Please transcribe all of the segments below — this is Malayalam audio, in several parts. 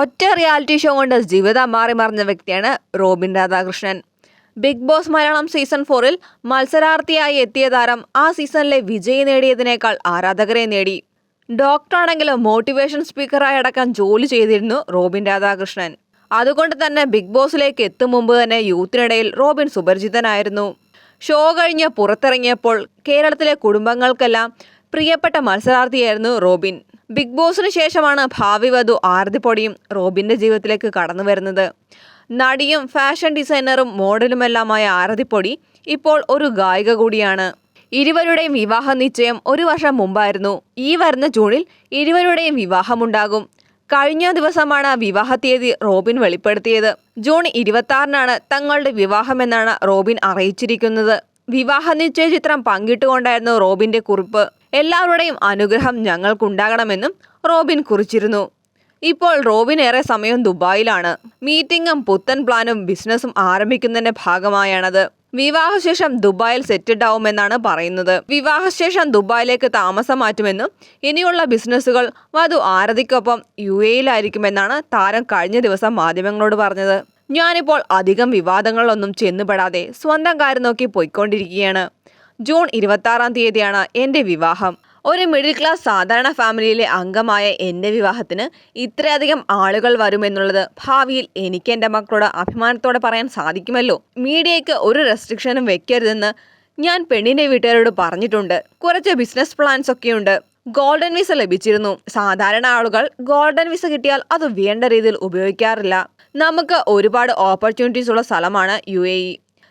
ഒറ്റ റിയാലിറ്റി ഷോ കൊണ്ട് ജീവിതം മാറി മറിഞ്ഞ വ്യക്തിയാണ് Robin Radhakrishnan. Big boss Malayalam season ഫോറിൽ മത്സരാർത്ഥിയായി എത്തിയ താരം ആ സീസണിലെ വിജയി നേടിയതിനേക്കാൾ ആരാധകരെ നേടി. ഡോക്ടറാണെങ്കിലും മോട്ടിവേഷൻ സ്പീക്കറായി അടക്കം ജോലി ചെയ്തിരുന്നു റോബിൻ രാധാകൃഷ്ണൻ. അതുകൊണ്ട് തന്നെ ബിഗ് ബോസിലേക്ക് എത്തും മുമ്പ് തന്നെ യൂത്തിനിടയിൽ റോബിൻ സുപരിചിതനായിരുന്നു. ഷോ കഴിഞ്ഞ് പുറത്തിറങ്ങിയപ്പോൾ കേരളത്തിലെ കുടുംബങ്ങൾക്കെല്ലാം പ്രിയപ്പെട്ട മത്സരാർത്ഥിയായിരുന്നു റോബിൻ. ബിഗ് ബോസിന് ശേഷമാണ് ഭാവി വധു ആരതിപ്പൊടിയും റോബിന്റെ ജീവിതത്തിലേക്ക് കടന്നു വരുന്നത്. നടിയും ഫാഷൻ ഡിസൈനറും മോഡലുമെല്ലാമായ ആരതിപ്പൊടി ഇപ്പോൾ ഒരു ഗായിക കൂടിയാണ്. ഇരുവരുടെയും വിവാഹ നിശ്ചയം ഒരു വർഷം മുമ്പായിരുന്നു. ഈ വരുന്ന ജൂണിൽ ഇരുവരുടെയും വിവാഹമുണ്ടാകും. കഴിഞ്ഞ ദിവസമാണ് വിവാഹ തീയതി റോബിൻ വെളിപ്പെടുത്തിയത്. ജൂൺ ഇരുപത്തി തങ്ങളുടെ വിവാഹമെന്നാണ് റോബിൻ അറിയിച്ചിരിക്കുന്നത്. വിവാഹ നിശ്ചയ ചിത്രം പങ്കിട്ടുകൊണ്ടായിരുന്നു റോബിന്റെ കുറിപ്പ്. എല്ലാവരുടെയും അനുഗ്രഹം ഞങ്ങൾക്കുണ്ടാകണമെന്നും റോബിൻ കുറിച്ചിരുന്നു. ഇപ്പോൾ റോബിൻ ഏറെ സമയം ദുബായിലാണ്. മീറ്റിംഗും പുത്തൻ പ്ലാനും ബിസിനസ്സും ആരംഭിക്കുന്നതിന്റെ ഭാഗമായാണത്. വിവാഹശേഷം ദുബായിൽ സെറ്റിൽഡ് ആവുമെന്നാണ് പറയുന്നത്. വിവാഹശേഷം ദുബായിലേക്ക് താമസം മാറ്റുമെന്നും ഇനിയുള്ള ബിസിനസ്സുകൾ വധു ആരതിക്കൊപ്പം യു എയിലായിരിക്കുമെന്നാണ് താരം കഴിഞ്ഞ ദിവസം മാധ്യമങ്ങളോട് പറഞ്ഞത്. ഞാനിപ്പോൾ അധികം വിവാദങ്ങളിലൊന്നും ചെന്നുപെടാതെ സ്വന്തം കാര്യം നോക്കി പോയിക്കൊണ്ടിരിക്കുകയാണ്. ജൂൺ ഇരുപത്തി തീയതിയാണ് എന്റെ വിവാഹം. ഒരു മിഡിൽ ക്ലാസ് സാധാരണ ഫാമിലിയിലെ അംഗമായ എന്റെ വിവാഹത്തിന് ഇത്രയധികം ആളുകൾ വരുമെന്നുള്ളത് ഭാവിയിൽ എനിക്ക് എന്റെ മക്കളോട് അഭിമാനത്തോടെ പറയാൻ സാധിക്കുമല്ലോ. മീഡിയയ്ക്ക് ഒരു റെസ്ട്രിക്ഷനും വെക്കരുതെന്ന് ഞാൻ പെണ്ണിന്റെ വീട്ടുകാരോട് പറഞ്ഞിട്ടുണ്ട്. കുറച്ച് ബിസിനസ് പ്ലാൻസ് ഒക്കെയുണ്ട്. ഗോൾഡൻ വിസ ലഭിച്ചിരുന്നു. സാധാരണ ആളുകൾ ഗോൾഡൻ വിസ കിട്ടിയാൽ അത് വേണ്ട രീതിയിൽ ഉപയോഗിക്കാറില്ല. നമുക്ക് ഒരുപാട് ഓപ്പർച്യൂണിറ്റീസ് ഉള്ള സ്ഥലമാണ് യു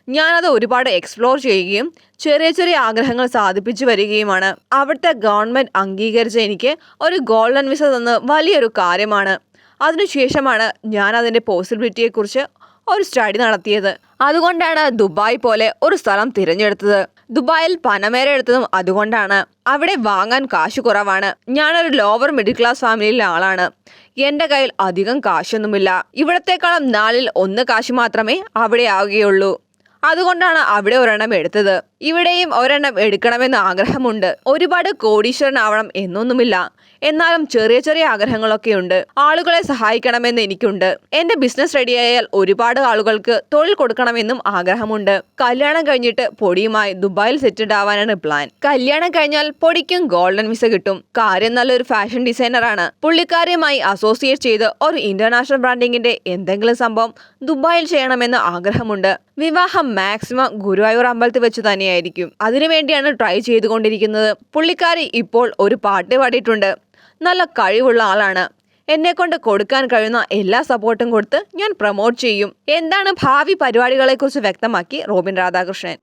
ഞാനത് ഒരുപാട് എക്സ്പ്ലോർ ചെയ്യുകയും ചെറിയ ചെറിയ ആഗ്രഹങ്ങൾ സാധിപ്പിച്ചു വരികയുമാണ്. അവിടുത്തെ ഗവൺമെന്റ് അംഗീകരിച്ച എനിക്ക് ഒരു ഗോൾഡൻ വിസ തന്ന് വലിയൊരു കാര്യമാണ്. അതിനുശേഷമാണ് ഞാൻ അതിന്റെ പോസിബിലിറ്റിയെക്കുറിച്ച് ഒരു സ്റ്റഡി നടത്തിയത്. അതുകൊണ്ടാണ് ദുബായ് പോലെ ഒരു സ്ഥലം തിരഞ്ഞെടുത്തത്. ദുബായിൽ പനമേര എടുത്തതും അതുകൊണ്ടാണ്. അവിടെ വാങ്ങാൻ കാശ് കുറവാണ്. ഞാനൊരു ലോവർ മിഡിൽ ക്ലാസ് ഫാമിലിയിലെ ആളാണ്. എന്റെ കയ്യിൽ അധികം കാശൊന്നുമില്ല. ഇവിടത്തെക്കാളും നാലിൽ ഒന്ന് കാശ് മാത്രമേ അവിടെ ആവുകയുള്ളൂ അതുകൊണ്ടാണ് അവിടെ ഒരെണ്ണം എടുത്തത്. ഇവിടെയും ഒരെണ്ണം എടുക്കണമെന്ന് ആഗ്രഹമുണ്ട്. ഒരുപാട് കോടീശ്വരനാവണം എന്നൊന്നുമില്ല. എന്നാലും ചെറിയ ചെറിയ ആഗ്രഹങ്ങളൊക്കെ ഉണ്ട്. ആളുകളെ സഹായിക്കണമെന്ന് എനിക്കുണ്ട്. എന്റെ ബിസിനസ് റെഡിയായാൽ ഒരുപാട് ആളുകൾക്ക് തൊഴിൽ കൊടുക്കണമെന്നും ആഗ്രഹമുണ്ട്. കല്യാണം കഴിഞ്ഞിട്ട് പൊടിയുമായി ദുബായിൽ സെറ്റിൽഡ് ആവാനാണ് പ്ലാൻ. കല്യാണം കഴിഞ്ഞാൽ പൊടിക്കും ഗോൾഡൻ വിസ കിട്ടും. കാര്യം നല്ലൊരു ഫാഷൻ ഡിസൈനറാണ്. പുള്ളിക്കാരിയുമായി അസോസിയേറ്റ് ചെയ്ത് ഒരു ഇന്റർനാഷണൽ ബ്രാൻഡിങ്ങിന്റെ എന്തെങ്കിലും സംഭവം ദുബായിൽ ചെയ്യണമെന്ന് ആഗ്രഹമുണ്ട്. വിവാഹം മാക്സിമം ഗുരുവായൂർ അമ്പലത്തിൽ വെച്ച് തന്നെയായിരിക്കും. അതിനുവേണ്ടിയാണ് ട്രൈ ചെയ്തുകൊണ്ടിരിക്കുന്നത്. പുള്ളിക്കാരി ഇപ്പോൾ ഒരു പാട്ട് പാടിയിട്ടുണ്ട്. നല്ല കഴിവുള്ള ആളാണ്. എന്നെ കൊണ്ട് കൊടുക്കാൻ കഴിയുന്ന എല്ലാ സപ്പോർട്ടും കൊടുത്ത് ഞാൻ പ്രൊമോട്ട് ചെയ്യും. എന്താണ് ഭാവി പരിപാടികളെക്കുറിച്ച് വ്യക്തമാക്കി റോബിൻ രാധാകൃഷ്ണൻ.